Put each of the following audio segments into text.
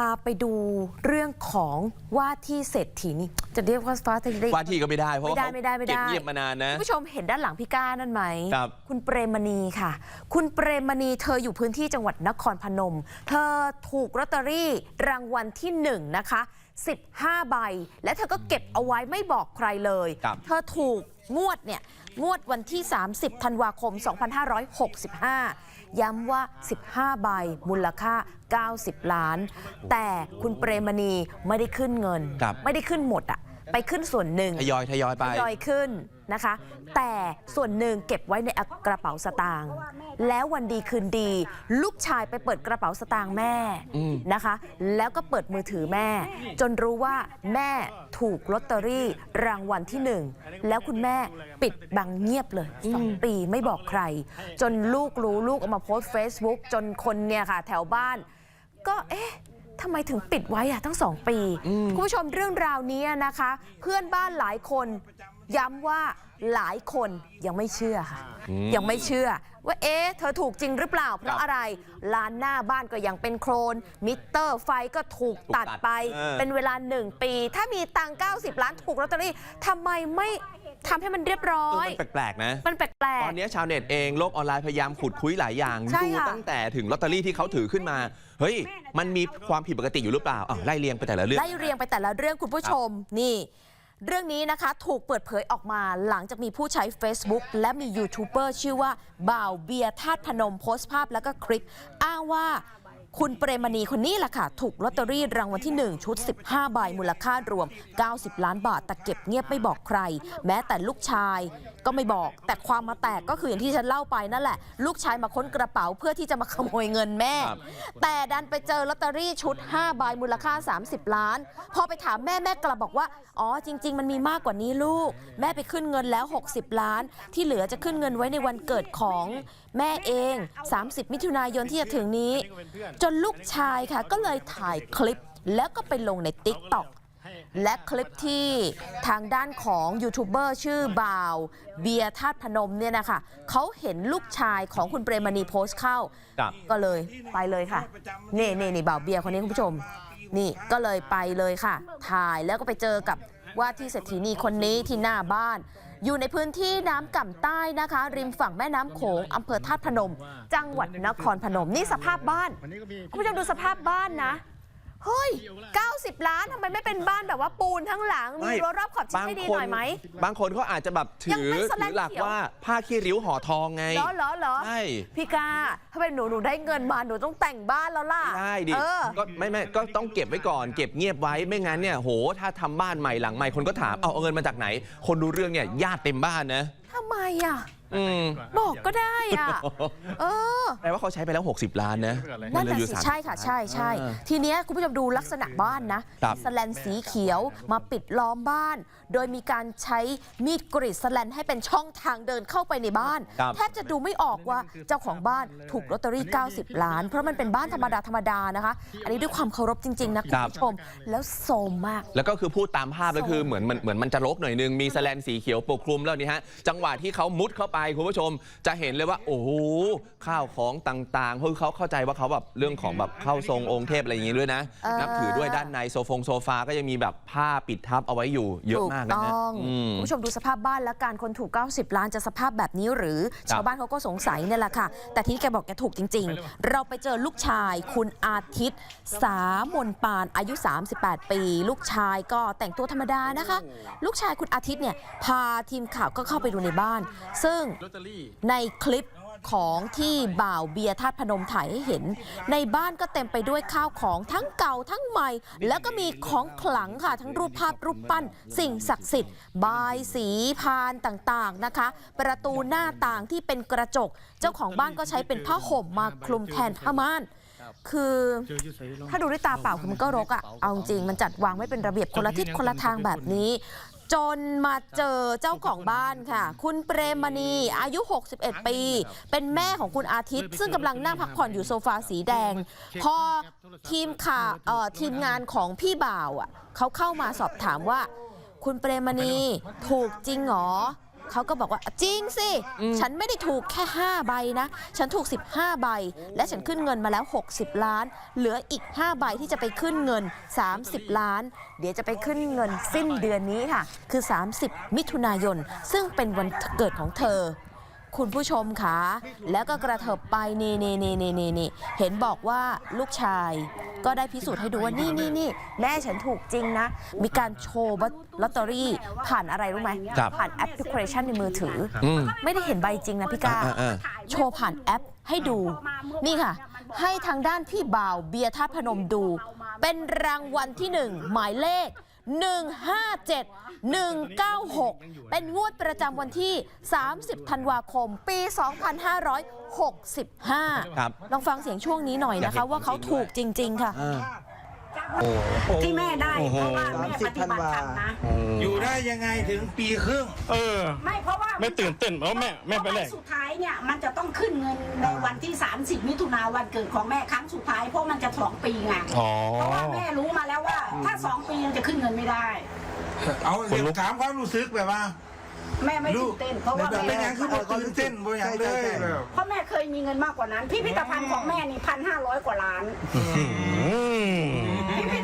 าไปดูเรื่องของว่าที่เศรษฐีนี่จะเรียกว่าฟ้าที่ได้ว่าที่ก็ไม่ได้เพราะว่าไม่ได้เขาไม่ได้ไม่ได้เก็บเงียบมานานนะคุณผู้ชมเห็นด้านหลังพี่ก้านั่นไหมครับคุณเปรมณีค่ะ คุณเปรมณีเธออยู่พื้นที่จังหวัดนครพนม เธอถูกลอตเตอรี่รางวัลที่หนึ่งนะคะ 15 ใบ และเธอก็เก็บเอาไว้ไม่บอกใครเลย ครับ เธอถูกงวดเนี่ยงวดวันที่ 30 ธันวาคม 2565 ย้ำว่า 15 ใบมูลค่า 90 ล้าน แต่คุณเปรมณีไม่ได้ขึ้นเงิน ครับ ไม่ได้ขึ้นหมดอะ ไปขึ้นส่วนหนึ่งทยอยทยอยไป ทยอยขึ้นนะคะ แต่ส่วนหนึ่งเก็บไว้ในกระเป๋าสตางค์แล้ววันดีคืนดี ลูกชายไปเปิดกระเป๋าสตางค์แม่อืมนะคะ แล้วก็เปิดมือถือแม่ จนรู้ว่าแม่ถูกลอตเตอรี่รางวัลที่หนึ่งแล้วคุณแม่ปิดบังเงียบเลยสองปีไม่บอกใคร จนลูกรู้ลูกเอามาโพสต์ Facebook จนคนเนี่ยค่ะ แถวบ้าน ก็เอ๊ะ ทำไมถึงปิดไว้อะตั้งสองปี คุณผู้ชมเรื่องราวนี้นะคะ เพื่อนบ้านหลายคนย้ำว่าหลายคนยังไม่เชื่อค่ะอืมยังไม่เชื่อ ว่าเอ๊ะเธอถูกจริงหรือเปล่า เพราะอะไรลานหน้าบ้านก็ยังเป็นโครน มิเตอร์ไฟก็ถูกตัดถูกตัดไปเออเป็นเวลาหนึ่งปี ถ้ามีตังค์90 ล้านถูกลอตเตอรี่ทำไมไม่ทำให้มันเรียบร้อเออยมันแปลกๆนะ มันแปลตกอนนี้ชาวเน็ตเองโลกออนไลน์พยายามขุดคุยหลายอย่างใช่ดูค่ะตั้งแต่ถึงลอตเตอรี่ที่เขาถือขึ้นมา เฮ้ย มันมีความผิดปกติอยู่หรือเปล่าอ้าวไล่เรียงไปแต่ละเรื่อง ไล่เรียงไปแต่ละเรื่องคุณผู้ชมนี่ เรื่องนี้นะคะถูกเปิดเผยออกมาหลังจากมีผู้ใช้ Facebook และมียูทูบเบอร์ชื่อว่าบ่าวเบียร์ธาตุพนมโพสต์ภาพแล้วก็คลิป อ้างว่า คุณเปรมณีคนนี้แหละค่ะ ถูกลอตเตอรี่รางวัลที่ 1 ชุด 15 ใบมูลค่ารวม 90 ล้านบาท แต่เก็บเงียบไม่บอกใคร แม้แต่ลูกชายก็ไม่บอก แต่ความมาแตกก็คืออย่างที่ฉันเล่าไปนั่นแหละ ลูกชายมาค้นกระเป๋าเพื่อที่จะมาขโมยเงินแม่ครับแต่ดันไปเจอลอตเตอรี่ชุด 5 ใบมูลค่า 30 ล้าน พอไปถามแม่แม่กลับบอกว่า อ๋อจริง ๆ มันมีมากกว่านี้ลูก แม่ไปขึ้นเงินแล้ว 60 ล้าน ที่เหลือจะขึ้นเงินไว้ในวันเกิดของ แม่เอง 30 มิถุนายนที่จะถึงนี้ จนลูกชายค่ะก็เลยถ่ายคลิปแล้วก็ไปลงใน t ิ k t o k และคลิปที่ทางด้านของยูทูบเบอร์ชื่อบ่าว เบียร์ธาตุพนมเนี่ยนะคะเขาเห็นลูกชายของคุณเปรมณีโพสต์เข้า ก็เลยไปเลยค่ะ นี่นี่นี่บ่าวเบียร์คนนี้คุณผู้ชม นี่ก็เลยไปเลยค่ะ ถ่ายแล้วก็ไปเจอกับว่าที่เศรษฐีนีคนนี้ที่หน้าบ้าน อยู่ในพื้นที่น้ำก่ำใต้นะคะ ริมฝั่งแม่น้ำโขงอำเภอธาตุพนม จังหวัดนครพนมนี่สภาพบ้านวันนี้ก็มีคุณผู้ชมดูสภาพบ้านนะ เฮ้ย 90 ล้านทำไมไม่เป็นบ้านแบบว่าปูนทั้งหลัง มีไม่รั้วรอบขอบชิดให้ดีหน่อยไหม บางคนเขาอาจจะแบบถืยังอเป็นสแลถืนอหลักเขียวว่าผ้าขี้ริ้วห่อทองไงเหรอเหรอเหรอใช่พี่กาถ้าเป็นหนูหนูได้เงินมาหนูต้องแต่งบ้านแล้วล่ะได้ดิเออก็ไม่ไม่ก็ต้องเก็บไว้ก่อน เก็บเงียบไว้ไม่งั้นเนี่ยโห ถ้าทำบ้านใหม่หลังใหม่คนก็ถามเอาเอาเงินมาจากไหน คนดูเรื่องเนี่ยญาติเต็มบ้านนะทำไมอะ อืม บอกก็ได้อะ เออ แปลว่าเขาใช้ไปแล้ว 60 ล้านนะนั่นเหลืน่ะอยู่สิสามใช่ค่ะ ใช่ใช่เออทีเนี้ยคุณผู้ชมดูลักษณะบ้านนะครับสแลนสีเขียวมาปิดล้อมบ้าน โดยมีการใช้มีดกรีดสแลนให้เป็นช่องทางเดินเข้าไปในบ้าน ครับ แทบจะดูไม่ออกว่าเจ้าของบ้านถูกลอตเตอรี่ 90 ล้าน เพราะมันเป็นบ้านธรรมดา ธรรมดานะคะ อันนี้ด้วยความเคารพจริง ๆ นะคุณผู้ชม แล้วโซมมาก แล้วก็คือพูดตามภาพแล้วคือเหมือนมันเหมือนมันจะรกหน่อยนึง มีแสแลนสีเขียวปกคลุมแล้วนี่ฮะ จังหวะที่เขามุดเข้าไปคุณผู้ชมจะเห็นเลยว่าโอ้โหข้าวของต่างๆคือเขาเข้าใจว่าเขาแบบเรื่องของแบบเข้าทรงองค์เทพอะไรอย่างงี้ด้วยนะ เออ นับถือด้วยด้านในโซฟงโซฟาก็ยังมีแบบผ้าปิดทับเอาไว้อยู่เยอะมากนะถูฮะต้องอืม คุณผู้ชมดูสภาพบ้านและการคนถูก 90 ล้านจะสภาพแบบนี้หรือครับชาวบ้านเขาก็สงสัยเนี่ยแหละค่ะ แต่ที่แกบอกแกถูกจริง ๆ เราไปเจอลูกชายคุณอาทิตย์ สามนปานอายุ 38 ปี ลูกชายก็แต่งตัวธรรมดานะคะ ลูกชายคุณอาทิตย์เนี่ยพาทีมข่าวก็เข้าไปดูในบ้าน ซึ่งลอตเตอรี่ในคลิปของที่บ่าวเบียร์ธาตุพนมถ่ายให้เห็น ในบ้านก็เต็มไปด้วยข้าวของทั้งเก่าทั้งใหม่ แล้วก็มีของขลังค่ะ ทั้งรูปภาพรูปปั้น สิ่งศักดิ์สิทธิ์บายสีพานต่างๆนะคะ ประตูหน้าต่างที่เป็นกระจก เจ้าของบ้านก็ใช้เป็นผ้าห่มมาคลุมแทนผ้าม่านคือถ้าดูด้วยตาเปล่าคือมันก็รกอะเอาจริงมันจัดวางไม่เป็นระเบียบคนละทิศคนละทางแบบนี้ จนมาเจอเจ้าของบ้านค่ะ คุณเปรมณีอายุ 61 ปี เป็นแม่ของคุณอาทิตย์ ซึ่งกำลังนั่งพักผ่อนอยู่โซฟาสีแดง พอทีมข่าวทีมงานของพี่บ่าวอะเขาเข้ามาสอบถามว่า คุณเปรมณีถูกจริงหรอ เขาก็บอกว่าจริงสิ ฉันไม่ได้ถูกแค่ 5 ใบนะ ฉันถูก 15 ใบ และฉันขึ้นเงินมาแล้ว 60 ล้าน เหลืออีก 5 ใบที่จะไปขึ้นเงิน 30 ล้าน เดี๋ยวจะไปขึ้นเงินสิ้นเดือนนี้ค่ะ คือ 30 มิถุนายน ซึ่งเป็นวันเกิดของเธอ คุณผู้ชมคะแล้วก็กระเถิบไปนี่นี่นี่นี่นี่นี่เห็นบอกว่าลูกชายก็ได้พิสูจน์ให้ดูว่านี่นี่นี่แม่ฉันถูกจริงนะ มีการโชว์ลอตเตอรี่ผ่านอะไรรู้ไหมครับผ่านแอปพลิเคชันในมือถืออืมไม่ได้เห็นใบจริงนะพี่ก้าอ่าอ่าโชว์ผ่านแอปให้ดู นี่ค่ะ ให้ทางด้านพี่บ่าวเบียร์ธาตุพนมดู เป็นรางวัลที่หนึ่งหมายเลข 157 196 เป็นงวดประจำวันที่ 30 ธันวาคม ปี 2565 ครับ ลองฟังเสียงช่วงนี้หน่อยนะคะ ว่าเขาถูกจริง ๆ ค่ะ อ่า ที่แม่ได้โอ้โหเพราะว่าแม่ปฏิบัติธรรมนะอยู่ได้ยังไงถึงปีครึ่ง เออ ไม่เพราะว่าไม่ตื่นเต้นเพราะแม่แม่ไปแรกเพราะว่าสุดท้ายเนี่ยมันจะต้องขึ้นเงินในวันที่ 30 มิถุนาวันเกิดของแม่ครั้งสุดท้ายเพราะมันจะสองปีไงอ๋อเพราะว่าแม่รู้มาแล้วว่า ถ้าสองปียังจะขึ้นเงินไม่ได้ เอาขนลุกถามความรู้สึกแบบว่าแม่ไม่ลูตื่กนเต้นเพราะว่าเป็นแม่ยังคือบ่ตื่นเต้นบ่อย่างเลยแบบเพราะแม่เคยมีเงินมากกว่านั้น พิพิธภัณฑ์ของแม่นี่พันห้าร้อยกว่าล้าน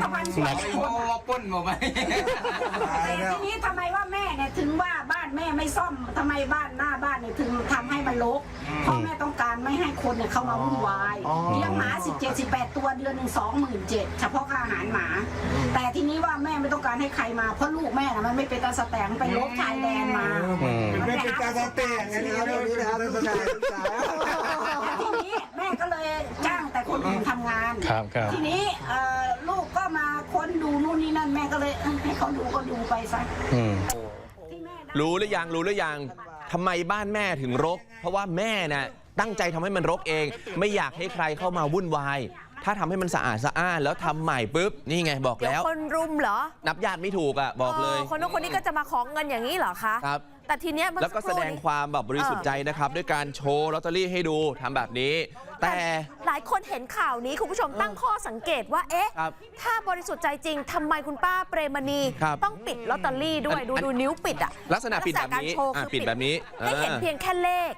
อืมพิพิธภัณฑ์ส่วนบุคคลอะป้นมาไปตายแต่แล้วทีนี้ทำไมว่าแม่เนี่ยถึงว่าบ้านแม่ไม่ซ่อมทำไมบ้านหน้าบ้านเนี่ยถึงทำให้มันรกเพราะแม่ต้องการไม่ให้คนเนี่ยเข้ามาวุ่นวายเลี้ยงหมา17 18 ตัวเดือนหนึ่ง27,000เฉพาะค่าอาหารหมา แต่ ทีนี้ว่าแม่ไม่ต้องการให้ใครมาเพราะลูกแม่น่ะมันไม่เป็นตาสแตงไปลบชายแดนมาอืม ไม่เป็นการแต่งอันนี้แเราไม่ได้สนใจต่ทีนี้แม่ก็เลยจ้างแต่คนอื่นทำงาน ครับครับ ทีนี้เอ่อลูกก็มาค้นดูนู่นนี่นั่นแม่ก็เลยเอ้ยให้เขาดูก็ดูไปซะอืม ที่แม่ได้ รู้หรือยังรู้หรือยังทำไมบ้านแม่ถึงรก เพราะว่าแม่น่ะตั้งใจทำให้มันรกเอง ไม่อยากให้ใครเข้ามาวุ่นวาย ถ้าทำให้มันสะอาดสะอ้านแล้วทำใหม่ปุ๊บ นี่ไงบอกเดี๋ยวแล้ว คนรุมเหรอนับญาติไม่ถูกอะบอกเลย คนนู้นคนนี้ก็จะมาของเงินอย่างนี้เหรอคะครับ แต่ทีเนี้ยเมื่อแล้วก็คแสรู่ดงนี้ ความแบบบริสุทธิ์ใจนะครับ ด้วยการโชว์ลอตเตอรี่ให้ดูทำแบบนี้ แต่ หลายคนเห็นข่าวนี้ คุณผู้ชมตั้งข้อสังเกตว่า เอ๊ะ ครับถ้าบริสุทธิ์ใจจริงทำไมคุณป้าเปรมณีครับต้องปิดลอตเตอรี่ด้วย อันดูอันดูนิ้วปิดอะลักษณะปิดแบบนี้ลักษณะการโชว์อะคือปิดแบบนี้ให้เห็นอ่าเพียงแค่เลข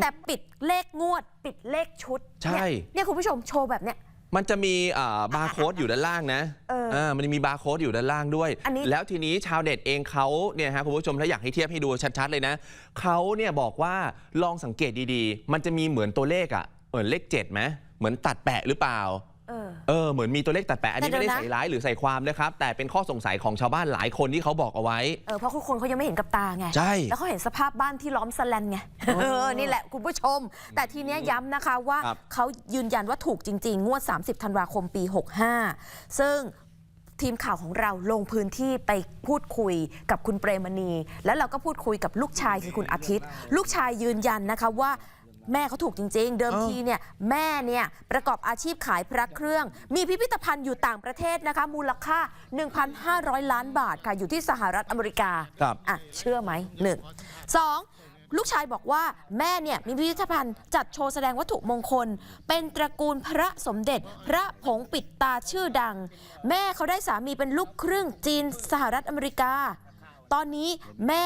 แต่ปิดเลขงวด ปิดเลขชุดใช่ เนี่ยเนี่ยคุณผู้ชมโชว์แบบเนี้ย มันจะมีอ่าบาร์โค้ดอยู่ด้านล่างนะเอออ่ามันมีบาร์โค้ดอยู่ด้านล่างด้วยอันนี้แล้วทีนี้ชาวเน็ตเองเขาเนี่ยฮะคุณผู้ชมถ้าอยากให้เทียบให้ดูชัดๆเลยนะเขาเนี่ยบอกว่าลองสังเกตดีๆ มันจะมีเหมือนตัวเลขอะเหมือนเลข7ไหมเหมือนตัดแปะหรือเปล่า เออเออเหมือนมีตัวเลขตัดแปะอันนี้แต่ไม่เดี๋ได้ยวนะ ใส่ร้ายหรือใส่ความนะครับ แต่เป็นข้อสงสัยของชาวบ้านหลายคนที่เขาบอกเอาไว้ เออเพราะทุกคนเขายังไม่เห็นกับตาไง ใช่ แล้วเขาเห็นสภาพบ้านที่ล้อมสแลนไง เออ นี่แหละคุณผู้ชม แต่ทีเนี้ยย้ำนะคะว่าครับ เขายืนยันว่าถูกจริง ๆ งวด 30 ธันวาคมปี 65 ซึ่งทีมข่าวของเราลงพื้นที่ไปพูดคุยกับคุณเปรมณี แล้วเราก็พูดคุยกับลูกชายคือคุณอาทิตย์ ลูกชายยืนยันนะคะว่า แม่เขาถูกจริง ๆ เดิมเออทีเนี่ยแม่เนี่ยประกอบอาชีพขายพระเครื่อง มีพิพิธภัณฑ์อยู่ต่างประเทศนะคะ มูลค่า 1,500 ล้านบาทค่ะอยู่ที่สหรัฐอเมริกาครับ อะเชื่อไหมหนึ่งสองลูกชายบอกว่าแม่เนี่ยมีพิพิธภัณฑ์จัดโชว์แสดงวัตถุมงคล เป็นตระกูลพระสมเด็จ พระผงปิดตาชื่อดัง แม่เขาได้สามีเป็นลูกครึ่งจีนสหรัฐอเมริกา ตอนนี้แม่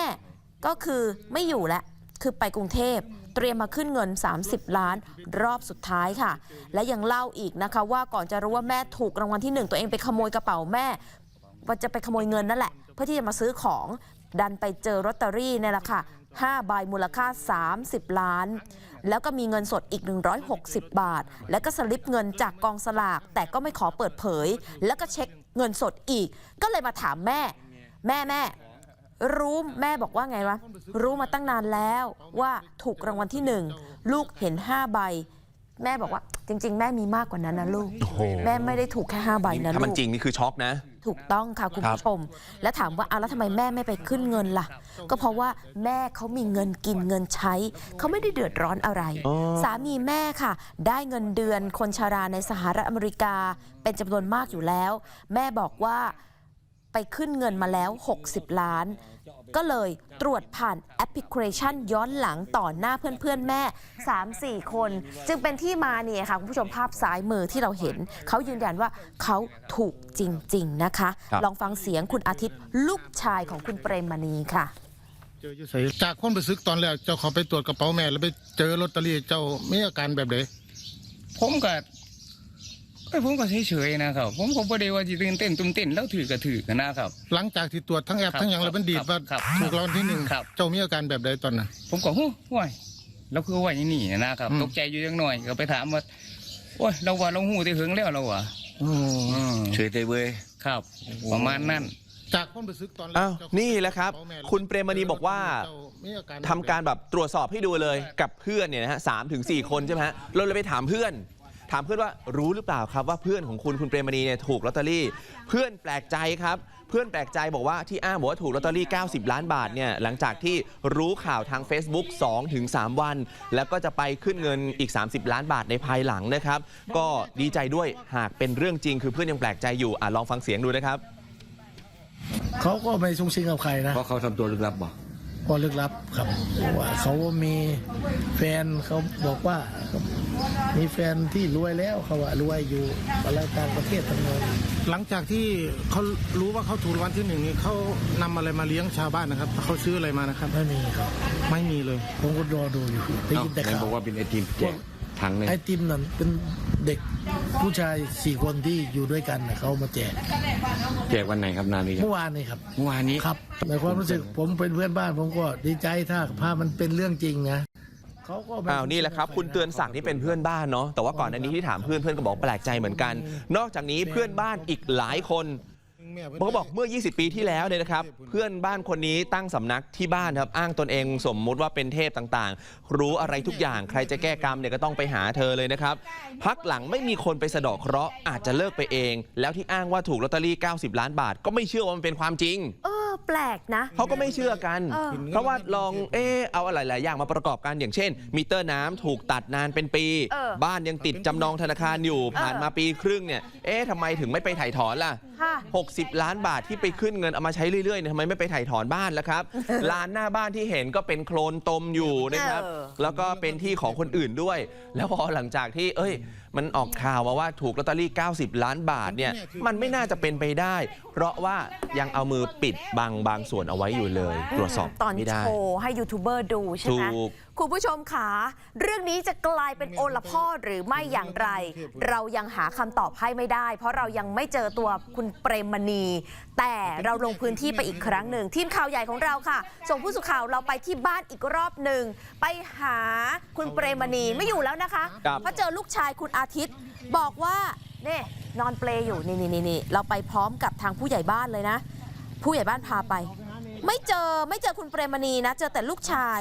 ก็คือไม่อยู่แล้ว คือไปกรุงเทพ เตรียมมาขึ้นเงิน 30 ล้านรอบสุดท้ายค่ะ และยังเล่าอีกนะคะ ว่าก่อนจะรู้ว่าแม่ถูกรางวัลที่หนึ่งตัวเองไปขโมยกระเป๋าแม่ว่าจะไปขโมยเงินนั่นแหละ เพื่อที่จะมาซื้อของดันไปเจอลอตเตอรี่เนี่ยแหละค่ะ5ใบมูลค่า 30 ล้าน แล้วก็มีเงินสดอีก 160 บาท แล้วก็สลิปเงินจากกองสลาก แต่ก็ไม่ขอเปิดเผย แล้วก็เช็คเงินสดอีก ก็เลยมาถามแม่ แม่แม่ รู้แม่บอกว่าไงวะรู้มาตั้งนานแล้วว่าถูกรางวัลที่หนึ่งลูกเห็น5ใบ แม่บอกว่า จริง ๆ แม่มีมากกว่านั้นนะลูกโอ้โหแม่ไม่ได้ถูกแค่5ใบนะถ้าลูมันกจริงนี่คือช็อกนะ ถูกต้องค่ะคุณครับผู้ชม และถามว่าเอาแล้วทำไมแม่ไม่ไปขึ้นเงินล่ะ ก็เพราะว่าแม่เขามีเงินกินเงินใช้ เขาไม่ได้เดือดร้อนอะไรอ๋อสามีแม่ค่ะ ได้เงินเดือนคนชาราในสหรัฐอเมริกา เป็นจำนวนมากอยู่แล้ว แม่บอกว่า ไปขึ้นเงินมาแล้ว 60 ล้าน ก็เลยตรวจผ่านแอปพลิเคชันย้อนหลังต่อหน้าเพื่อนๆแม่ 3-4 คน จึงเป็นที่มาเนี่ยค่ะ คุณผู้ชมภาพซ้ายมือที่เราเห็น เขายืนยันว่าเขาถูกจริง ๆ นะคะครับลองฟังเสียงคุณอาทิตย์ลูกชายของคุณเปรมมณีค่ะเจออยู่ใส่จากความรู้สึกตอนแรกเจ้าเขาไปตรวจกระเป๋าแม่แล้วไปเจอลอตเตอรี่เจ้ามีอาการแบบไหนผมก็ เอ้ยผมก็เฉยๆนะครับ ผมก็บ่ได้ว่าสิตื่นเต้นตุ้มเต้นแล้วถือก็ถือกันนะครับ หลังจากที่ตรวจทั้งแอปครับทั้งอย่างแล้วมันดีดว่าครับถูกรางวัลที่หนึ่งครับ เจ้ามีอาการแบบใดตอนนั้น ผมก็ฮู้ว้ยเราคือว่าอย่างนี้นะครับ อืม ตกใจอยู่จังหน่อยก็ไปถามว่าโอ้ยเราว่าเราหูที่หึงแล้วเราว่ะอืมเฉยเตยเว้ย ครับ ประมาณนั้น จากความรู้สึกตอนแรกอ้าวเจ้านี่แหละครับกระเป๋าแม่คุณเปรมณีบอกว่า เจ้มีอาการทำการแบบตรวจสอบให้ดูเลยกับเพื่อนเนี่ยนะฮะสามถึงสี่คนใช่ไหมฮะเราเลยไปถามเพื่อน ถามเพื่อนว่ารู้หรือเปล่าครับว่าเพื่อนของคุณคุณเปรมณีเนี่ยถูกลอตเตอรี่ เพื่อนแปลกใจครับ เพื่อนแปลกใจบอกว่าที่อ้างบอกว่าถูกลอตเตอรี่ 90 ล้านบาทเนี่ยหลังจากที่รู้ข่าวทาง Facebook 2-3ถึง3วัน แล้วก็จะไปขึ้นเงินอีก 30 ล้านบาทในภายหลังนะครับ ก็ดีใจด้วยหากเป็นเรื่องจริง คือเพื่อนยังแปลกใจอยู่อะลองฟังเสียงดูนะครับเขาก็ไม่ซุงซิงกับใครนะ เพราะเขาทำตัวลึกลับบอก พอลึกลับครับว่าเขามีแฟนเขาบอกว่า มีแฟนที่รวยแล้วเขาว่ารวยอยู่อะไรต่างประเทศทั้งนั้นหลังจากที่เขารู้ว่าเขาถูกรางวัลที่หนึ่งนี่เขานำอะไรมาเลี้ยงชาวบ้านนะครับเขาซื้ออะไรมานะครับไม่มีครับ ไม่มีเลย ผมก็รอดูอยู่ได้เอ้ายินแต่ไหนข่าบวอกว่าเป็นไอติมแจก ถังหนึงไอติมนั่นเป็นเด็กผู้ชายสี่คนที่อยู่ด้วยกันน่ะเขามาแจกแจกวันไหนครับนานนี้ครัเมื่บอวานนี่ครับ เมื่อวานนี้ครับในความรู้สึกผมเป็นเพื่อนบ้านผมก็ดีใจถ้าภาพมันเป็นเรื่องจริงนะเขาก็ไม่อ้าวนี่แหละครับ คุณเตือนศักดิ์นี่เป็นเพื่อนบ้านเนาะแต่ว่าก่อนอันนี้ที่ถามเพื่อนเพื่อนก็บอกแปลกใจเหมือนกัน นอกจากนี้เพื่อนบ้านอีกหลายคน บอกก็บอกเมื่อ 20 ปีที่แล้วเนี่ยนะครับ เพื่อนบ้านคนนี้ตั้งสำนักที่บ้านครับ อ้างตนเองสมมุติว่าเป็นเทพต่างๆ รู้อะไรทุกอย่างใครจะแก้กรรมเนี่ยก็ต้องไปหาเธอเลยนะครับ พักหลังไม่มีคนไปสะเดาะเคราะห์อาจจะเลิกไปเอง แล้วที่อ้างว่าถูกลอตเตอรี่ 90 ล้านบาท ก็ไม่เชื่อว่ามันเป็นความจริงเออแปลกนะ เขาก็ไม่เชื่อกัน เออ เพราะว่าลองเออเอาอะไรหลายอย่างมาประกอบกันอย่างเช่น มิเตอร์น้ำถูกตัดนานเป็นปี เออบ้านยังติดจำนองธนาคารอยู่ผ่านมาปีครึ่งเนี่ยเอ๊ะทำไมถึงไม่ไปถ่ายถอนล่ะ ค่ะ 60ล้านบาทที่ไปขึ้นเงินเอามาใช้เรื่อยๆเนี่ยทำไมไม่ไปถ่ายถอนบ้านล่ะครับ ลานหน้าบ้านที่เห็นก็เป็นโคลนตมอยู่นะครับ เออ แล้วก็เป็นที่ของคนอื่นด้วย แล้วพอหลังจากที่ เอ้ย มันออกข่าวมาว่าถูกลอตเตอรี่ 90 ล้านบาทเนี่ยมันไม่น่าจะเป็นไปได้ เพราะว่ายังเอามือปิดบังบางส่วนเอาไว้อยู่เลย ตรวจสอบตอนไม่ได้ โชว์ให้ยูทูบเบอร์ดูใช่ไหมถูก คุณผู้ชมขาเรื่องนี้จะกลายเป็นโอละพ่อหรือไม่อย่างไร เรายังหาคำตอบให้ไม่ได้ เพราะเรายังไม่เจอตัวคุณเปรมมณี แต่เราลงพื้นที่ไปอีกครั้งหนึ่งทีมข่าวใหญ่ของเราค่ะ ส่งผู้สื่อข่าวเราไปที่บ้านอีกรอบหนึ่งไปหาคุณเปรมมณีไม่อยู่แล้วนะคะ ครับ เพราะเจอลูกชายคุณอาาทิตย์ บอกว่าเนี่ยนอนเปลอยู่นี่นี่นี่นี่เราไปพร้อมกับทางผู้ใหญ่บ้านเลยนะ ผู้ใหญ่บ้านพาไป ไม่เจอไม่เจอคุณเปรมณีนะ เจอแต่ลูกชาย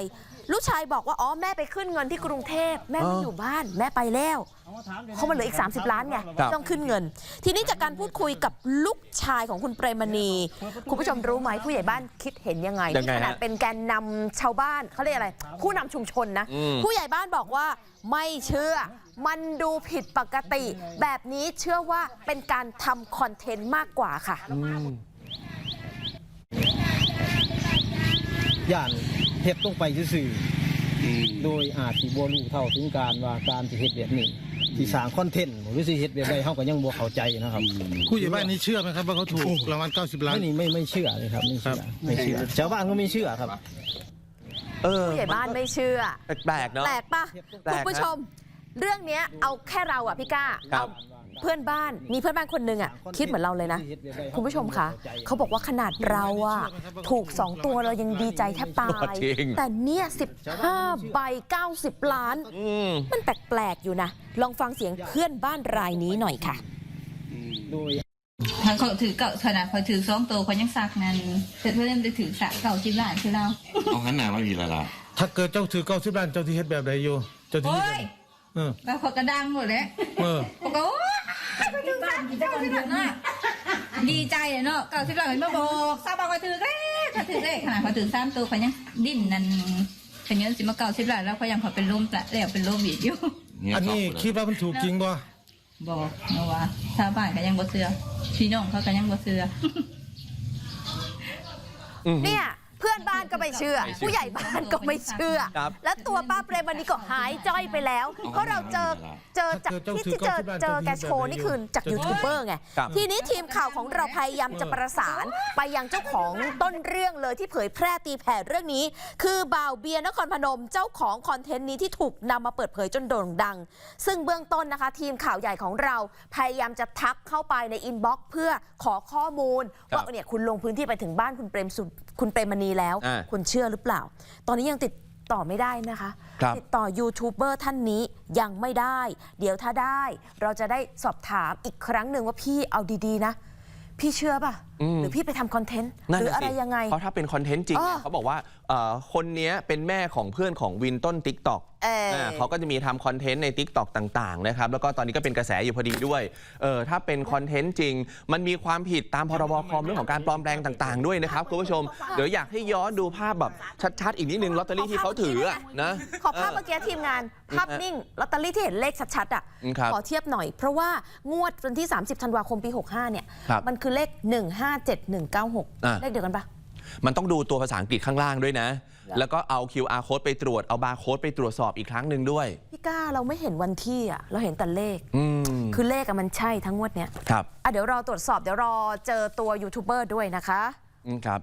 ลูกชายบอกว่าอ๋อแม่ไปขึ้นเงินที่กรุงเทพแม่ไม่อ๋อออยู่บ้านแม่ไปแล้วเขามาเหลืออีก 30 ล้านไงครับต้องขึ้นเงิน ทีนี้จากการพูดคุยกับลูกชายของคุณเปรมณี คุณผู้ชมรู้ไหมผู้ใหญ่บ้านคิดเห็นยังไงยังไงนี่ขนาดฮะเป็นแกนนำชาวบ้านเขาเรียกอะไร ผู้นำชุมชนนะ อืม ผู้ใหญ่บ้านบอกว่าไม่เชื่อ มันดูผิดปกติ แบบนี้เชื่อว่าเป็นการทำคอนเทนต์มากกว่าค่ะ ย่านเฮ็ดลงไปซื่อๆโดยอาจสิบ่รู้เท่าถึงการว่าการสิเฮ็ดแบบนี้สิสร้างคอนเทนต์หรือสิเฮ็ดแบบใดเฮาก็ยังบ่เข้าใจนะครับผู้ใหญ่บ้านนี้เชื่อไหมครับว่าเขาถูกรางวัล90ล้าน ไม่นี่ไม่ไม่เชื่อเลยครับไม่เชื่อไม่เชื่อชาวบ้านก็ไม่เชื่อครับ เออผู้ใหญ่บ้านไม่เชื่อ แปลกๆเนาะ แปลกปะแปลกนะ คุณผู้ชม เรื่องเนี้ยเอาแค่เราอะพี่ก้า ครับ เอา เพื่อนบ้านมีเพื่อนบ้านคนหนึ่งอะคิดเหมือนเราเลยนะ คุณผู้ชมคะเขาบอกว่าขนาดเราอะถูก 2 ตัวเรายังดีใจแทบตาย จริง แต่เนี่ย 15 ใบ 90 ล้าน อืม มันแปลกๆอยู่นะ ลองฟังเสียงเพื่อนบ้านรายนี้หน่อยค่ะโดยทางเขาถือเก่าขนาดเขาถือสองตัวเขายังสักนั่นเสร็จเพื่อนไปถือสะเก่าจิบล้านคือเราเอาหันหน้ามามีละละถ้าเกิดเจ้าถือ90ล้านเจ้าที่เฮ็ดแบบใดอยู่ เจ้าที่โอ้เฮ็ดยเออแล้วเขาก็ดังหมดเลยเออเขาก็โอ้ย เขาถือสะเก่าจิบล้านน่ะดีใจเลยเนาะเก่าจิบล้านเห็นมาบอกทราบบอกว่าถือเลขเขาถือเลขขนาดเขาถือสามตัวเขายังดิ้นนั่นเป็นเงินสิมาเก่าจิบล้านแล้วเขายังเขาเป็นลมละแล้วเป็นลมอีกอยู่เนี่ยอันนี้ตบเลยคิดว่ามันถูกจริงบ่บอกเนาะว่าชาวบ้านก็ยังบ่เชื่อพี่น้องเขาก็ยังบ่เชื่ออืมเนี่ยเพื่อนบ้านก็ไม่เชื่อไม่เชื่อ ผู้ใหญ่บ้านก็ไม่เชื่อ ครับ และตัวป้าเปรมวันนี้ก็หายจ้อยไปแล้ว เพราะเราเจอเจอจากที่ที่เจอเจอแกโชว์นี่คือจากยูทูบเบอร์ไง ครับ ทีนี้ทีมข่าวของเราพยายามจะประสานไปยังเจ้าของต้นเรื่องเลยที่เผยแพร่ตีแผ่เรื่องนี้ คือบ่าวเบียร์นครพนมเจ้าของคอนเทนต์นี้ที่ถูกนำมาเปิดเผยจนโด่งดัง ซึ่งเบื้องต้นนะคะ ทีมข่าวใหญ่ของเราพยายามจะทักเข้าไปในอินบ็อกซ์เพื่อขอข้อมูลครับว่าเนี่ยคุณลงพื้นที่ไปถึงบ้านคุณเปรมสุคุณเปรมมณีแล้ว อ่า คุณเชื่อหรือเปล่า ตอนนี้ยังติดต่อไม่ได้นะคะ ครับติดต่อยูทูบเบอร์ท่านนี้ยังไม่ได้ เดี๋ยวถ้าได้ เราจะได้สอบถามอีกครั้งหนึ่งว่าพี่เอาดีๆนะ พี่เชื่อป่ะอืม หรือพี่ไปทำคอนเทนต์นั่นหรือน่ะอะไรสิยังไง เพราะถ้าเป็นคอนเทนต์จริงเนี่ยอ้อเขาบอกว่าเอ่อคนเนี้ยเป็นแม่ของเพื่อนของวินต้น t ิ k t o k เออเขาก็จะมีทำคอนเทนต์ใน t ิ k t o k ต่าง ๆ นะครับ แล้วก็ตอนนี้ก็เป็นกระแสอยู่พอดีด้วยเออถ้าเป็นคอนเทนต์จริง มันมีความผิดตามพรบคอมเรื่องของการปลอมแปลงต่าง ๆ ด้วยนะครับ คุณผู้ชม เดี๋ยวอยากให้ย้อนดูภาพแบบชัด ๆ อีกนิดนึงลอตเตอรี่ที่เขาถืออะนะ ขอภาพเมื่อกี้ทีมงาน ภาพนิ่งลอตเตอรี่ที่เห็นเลขชัดๆอะอืมครับขอเทียบหน่อย เพราะว่างวดวันที่ 30 ธันวาคมปี 65 เนี่ย ครับ มันคือเลข 157196อ่ะเลขเดียวกันปะมันต้องดูตัวภาษาอังกฤษข้างล่างด้วยนะ แล้วก็เอา QR code ไปตรวจ เอาบาร์โค้ดไปตรวจสอบอีกครั้งหนึ่งด้วย พี่ก้าเราไม่เห็นวันที่อะ เราเห็นแต่เลขอืมคือเลขอะมันใช่ทั้งงวดเนี้ย ครับ อะเดี๋ยวรอตรวจสอบ เดี๋ยวรอเจอตัวยูทูบเบอร์ด้วยนะคะอืมครับ